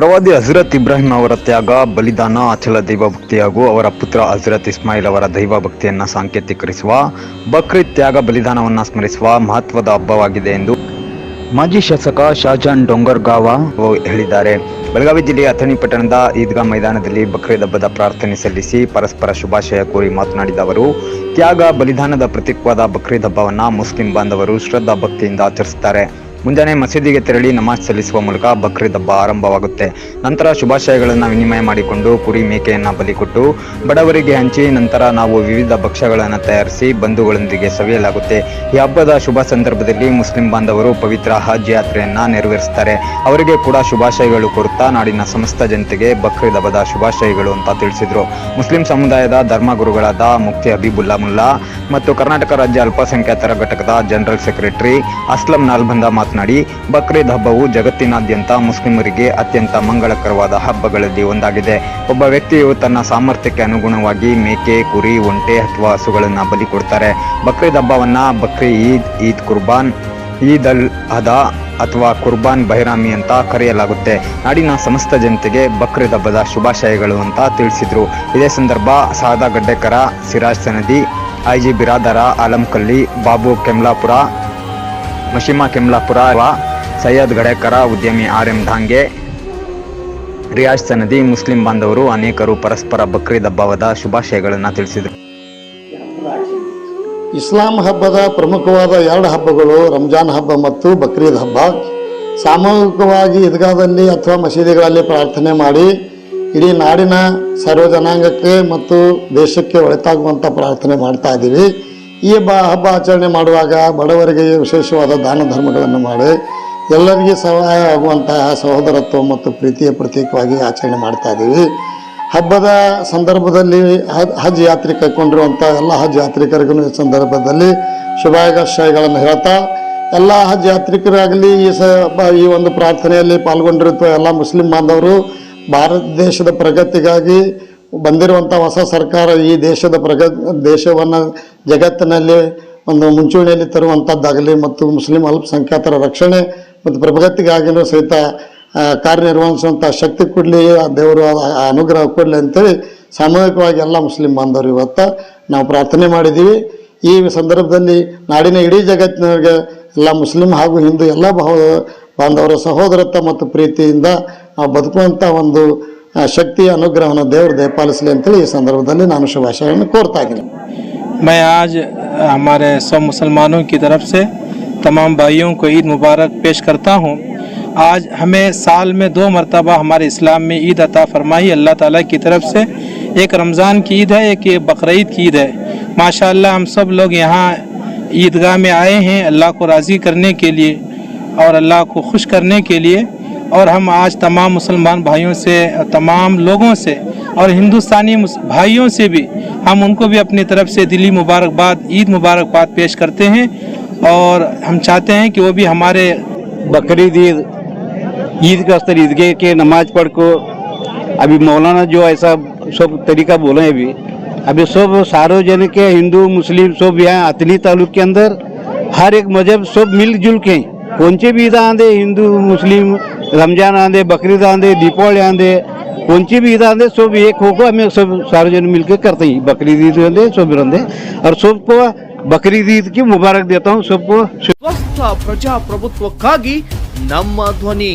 ಪ್ರವಾದಿ ಹಜರತ್ ಇಬ್ರಾಹಿಂ ಅವರ ತ್ಯಾಗ, ಬಲಿದಾನ, ಅಚಲ ದೈವಭಕ್ತಿ ಹಾಗೂ ಅವರ ಪುತ್ರ ಹಜರತ್ ಇಸ್ಮಾಯಿಲ್ ಅವರ ದೈವ ದೈವಭಕ್ತಿಯನ್ನು ಸಾಂಕೇತಿಕರಿಸುವ, ಬಕ್ರೀದ್ ತ್ಯಾಗ ಬಲಿದಾನವನ್ನು ಸ್ಮರಿಸುವ ಮಹತ್ವದ ಹಬ್ಬವಾಗಿದೆ ಎಂದು ಮಾಜಿ ಶಾಸಕ ಶಾಜಾನ್ ಡೊಂಗರ್ಗಾವ ಹೇಳಿದ್ದಾರೆ. ಬೆಳಗಾವಿ ಜಿಲ್ಲೆಯ ಅಥಣಿ ಪಟ್ಟಣದ ಈದ್ಗಾ ಮೈದಾನದಲ್ಲಿ ಬಕ್ರೀದ್ ಹಬ್ಬದ ಪ್ರಾರ್ಥನೆ ಸಲ್ಲಿಸಿ ಪರಸ್ಪರ ಶುಭಾಶಯ ಕೋರಿ ಮಾತನಾಡಿದ ಅವರು, ತ್ಯಾಗ, ಬಲಿದಾನದ ಪ್ರತೀಕವಾದ ಬಕ್ರೀದ್ ಹಬ್ಬವನ್ನು ಮುಸ್ಲಿಂ ಬಾಂಧವರು ಶ್ರದ್ಧಾ ಭಕ್ತಿಯಿಂದ ಆಚರಿಸುತ್ತಾರೆ. ಮುಂಜಾನೆ ಮಸೀದಿಗೆ ತೆರಳಿ ನಮಾಜ್ ಸಲ್ಲಿಸುವ ಮೂಲಕ ಬಕ್ರೀದ್ ಹಬ್ಬ ಆರಂಭವಾಗುತ್ತೆ. ನಂತರ ಶುಭಾಶಯಗಳನ್ನು ವಿನಿಮಯ ಮಾಡಿಕೊಂಡು ಕುರಿ ಮೇಕೆಯನ್ನು ಬಲಿಕೊಟ್ಟು ಬಡವರಿಗೆ ಹಂಚಿ ನಂತರ ನಾವು ವಿವಿಧ ಭಕ್ಷ್ಯಗಳನ್ನು ತಯಾರಿಸಿ ಬಂಧುಗಳೊಂದಿಗೆ ಸವಿಯಲಾಗುತ್ತೆ. ಈ ಹಬ್ಬದ ಶುಭ ಸಂದರ್ಭದಲ್ಲಿ ಮುಸ್ಲಿಂ ಬಾಂಧವರು ಪವಿತ್ರ ಹಜ್ ಯಾತ್ರೆಯನ್ನು ನೆರವೇರಿಸುತ್ತಾರೆ ಅವರಿಗೆ ಕೂಡ ಶುಭಾಶಯಗಳು ಕೋರುತ್ತಾ ನಾಡಿನ ಸಮಸ್ತ ಜನತೆಗೆ ಬಕ್ರೀದ್ ಹಬ್ಬದ ಶುಭಾಶಯಗಳು ಅಂತ ತಿಳಿಸಿದರು. ಮುಸ್ಲಿಂ ಸಮುದಾಯದ ಧರ್ಮಗುರುಗಳಾದ ಮುಕ್ತಿ ಹಬೀಬುಲ್ಲಾ ಮುಲ್ಲಾ ಮತ್ತು ಕರ್ನಾಟಕ ರಾಜ್ಯ ಅಲ್ಪಸಂಖ್ಯಾತರ ಘಟಕದ ಜನರಲ್ ಸೆಕ್ರೆಟರಿ ಅಸ್ಲಂ ನಾಲ್ಬಂದ ಮಾತನಾಡಿ, ಬಕ್ರೀದ್ ಹಬ್ಬವು ಜಗತ್ತಿನಾದ್ಯಂತ ಮುಸ್ಲಿಮರಿಗೆ ಅತ್ಯಂತ ಮಂಗಳಕರವಾದ ಹಬ್ಬಗಳಲ್ಲಿ ಒಂದಾಗಿದೆ. ಒಬ್ಬ ವ್ಯಕ್ತಿಯು ತನ್ನ ಸಾಮರ್ಥ್ಯಕ್ಕೆ ಅನುಗುಣವಾಗಿ ಮೇಕೆ, ಕುರಿ, ಒಂಟೆ ಅಥವಾ ಹಸುಗಳನ್ನು ಬಲಿ ಕೊಡ್ತಾರೆ. ಬಕ್ರೀದ್ ಹಬ್ಬವನ್ನ ಬಕ್ರಿ ಈದ್ ಈದ್ ಕುರ್ಬಾನ್, ಈದ್ ಅಲ್ ಅದಾ ಅಥವಾ ಕುರ್ಬಾನ್ ಬಹಿರಾಮಿ ಅಂತ ಕರೆಯಲಾಗುತ್ತೆ. ನಾಡಿನ ಸಮಸ್ತ ಜನತೆಗೆ ಬಕ್ರೀದ್ ಹಬ್ಬದ ಶುಭಾಶಯಗಳು ಅಂತ ತಿಳಿಸಿದ್ರು. ಇದೇ ಸಂದರ್ಭ ಸಾದಾ ಗಡ್ಡೆಕರ, ಸಿರಾಜ್ ಸನದಿ, ಐಜಿ ಬಿರಾದರ, ಆಲಂಕಲ್ಲಿ, ಬಾಬು ಕೆಮ್ಲಾಪುರ ಮಶಿಮಾ ಕೆಮ್ಲಾಪುರ ಸೈಯದ್ ಗಡೇಕರ, ಉದ್ಯಮಿ R M Dhange Riyaz Sanadi, Muslim ಬಾಂಧವರು, ಅನೇಕರು ಪರಸ್ಪರ ಬಕ್ರೀದ್ ಹಬ್ಬದ ಶುಭಾಶಯಗಳನ್ನು ತಿಳಿಸಿದರು. ಇಸ್ಲಾಂ ಹಬ್ಬದ ಪ್ರಮುಖವಾದ ಎರಡು ಹಬ್ಬಗಳು ರಂಜಾನ್ ಹಬ್ಬ ಮತ್ತು ಬಕ್ರೀದ್ ಹಬ್ಬ. ಸಾಮೂಹಿಕವಾಗಿ ಈದ್ಗಾದಲ್ಲಿ ಅಥವಾ ಮಸೀದಿಗಳಲ್ಲಿ ಪ್ರಾರ್ಥನೆ ಮಾಡಿ, ಇಡೀ ನಾಡಿನ ಸರ್ವ ಜನಾಂಗಕ್ಕೆ ಮತ್ತು ದೇಶಕ್ಕೆ ಒಳಿತಾಗುವಂಥ ಪ್ರಾರ್ಥನೆ ಮಾಡ್ತಾ ಇದ್ದೀವಿ. ಈ ಹಬ್ಬ ಹಬ್ಬ ಆಚರಣೆ ಮಾಡುವಾಗ ಬಡವರಿಗೆ ವಿಶೇಷವಾದ ದಾನ ಧರ್ಮಗಳನ್ನು ಮಾಡಿ ಎಲ್ಲರಿಗೆ ಸಹಾಯ ಆಗುವಂತಹ ಸಹೋದರತ್ವ ಮತ್ತು ಪ್ರೀತಿಯ ಪ್ರತೀಕವಾಗಿ ಆಚರಣೆ ಮಾಡ್ತಾ ಇದ್ದೀವಿ. ಹಬ್ಬದ ಸಂದರ್ಭದಲ್ಲಿ ಹಜ್ ಯಾತ್ರೆ ಕೈಕೊಂಡಿರುವಂಥ ಎಲ್ಲ ಹಜ್ ಯಾತ್ರಿಕರಿಗೂ ಈ ಸಂದರ್ಭದಲ್ಲಿ ಶುಭಾಶಯಗಳನ್ನು ಹೇಳ್ತಾ, ಎಲ್ಲ ಹಜ್ ಯಾತ್ರಿಕರಾಗಲಿ ಈ ಸ, ಬ- ಈ ಒಂದು ಪ್ರಾರ್ಥನೆಯಲ್ಲಿ ಪಾಲ್ಗೊಂಡಿರುವ ಎಲ್ಲ ಮುಸ್ಲಿಂ ಬಾಂಧವರು ಭಾರತ ದೇಶದ ಪ್ರಗತಿಗಾಗಿ ಬಂದಿರುವಂಥ ಹೊಸ ಸರ್ಕಾರ ಈ ದೇಶದ ಪ್ರಗ, ದೇಶವನ್ನು ಜಗತ್ತಿನಲ್ಲಿ ಒಂದು ಮುಂಚೂಣಿಯಲ್ಲಿ ತರುವಂಥದ್ದಾಗಲಿ ಮತ್ತು ಮುಸ್ಲಿಂ ಅಲ್ಪಸಂಖ್ಯಾತರ ರಕ್ಷಣೆ ಮತ್ತು ಪ್ರಗತಿಗಾಗಿನೂ ಸಹಿತ ಕಾರ್ಯನಿರ್ವಹಿಸುವಂಥ ಶಕ್ತಿ ಕೊಡಲಿ ದೇವರು ಅನುಗ್ರಹ ಕೊಡಲಿ ಅಂತೇಳಿ ಸಾಮೂಹಿಕವಾಗಿ ಎಲ್ಲ ಮುಸ್ಲಿಂ ಬಾಂಧವರು ಇವತ್ತು ನಾವು ಪ್ರಾರ್ಥನೆ ಮಾಡಿದ್ದೀವಿ. ಈ ಸಂದರ್ಭದಲ್ಲಿ ನಾಡಿನ ಇಡೀ ಜಗತ್ತಿನವರಿಗೆ ಎಲ್ಲ ಮುಸ್ಲಿಂ ಹಾಗೂ ಹಿಂದೂ ಎಲ್ಲ ಬಾಂಧವರ ಸಹೋದರತ್ವ ಮತ್ತು ಪ್ರೀತಿಯಿಂದ ನಾವು ಬದುಕುವಂಥ ಒಂದು ಆ, ಶಕ್ತಿಯ ಅನುಗ್ರಹವನ್ನು ದೇವರು ದಯಪಾಲಿಸಲಿ ಅಂತೇಳಿ ಈ ಸಂದರ್ಭದಲ್ಲಿ ನಾನು ಶುಭಾಶಯಗಳನ್ನು ಕೋರ್ತಾ ಇದ್ದೀನಿ मैं आज हमारे सब मुसलमानों की तरफ से तमाम भाइयों को ईद मुबारक पेश करता हूँ आज हमें साल में दो मरतबा हमारे इस्लाम में ईद अता फरमाई अल्लाह ताला की तरफ से एक रमज़ान की ईद है एक ये बकरीद की ईद है माशाल्लाह हम सब लोग यहाँ ईदगाह में आए हैं अल्लाह को राज़ी करने के लिए और अल्लाह को खुश करने के लिए और हम आज तमाम मुसलमान भाइयों से, तमाम लोगों से और हिंदुस्तानी भाइयों से भी हम उनको भी अपनी तरफ़ से दिली मुबारकबाद, ईद मुबारकबाद पेश करते हैं और हम चाहते हैं कि वो भी हमारे बकरीद ईद ईद का अस्तर ईदगाह के नमाज़ पढ़ को। अभी मौलाना जो ऐसा सब तरीका बोले अभी। अभी सब सार्वजनिक है, हिंदू, मुस्लिम सब यहाँ अतली तालुक के अंदर। हर एक मज़हब सब मिलजुल के। कौन से भी ईद आंदे, हिंदू, मुस्लिम रमज़ान आंदे, बकरीद आंदे, दीपावली आंदे कौन सी भी ईद आंदे, सब एक होकर हमें सब सारे जन मिलकर करते ही। बकरीद ईद आंदे, सब रंदे और सबको बकरीद ईद की मुबारक देता हूँ, सबको स्वस्थ प्रजा प्रभुत्वक्कागी ನಮ್ಮ ಧ್ವನಿ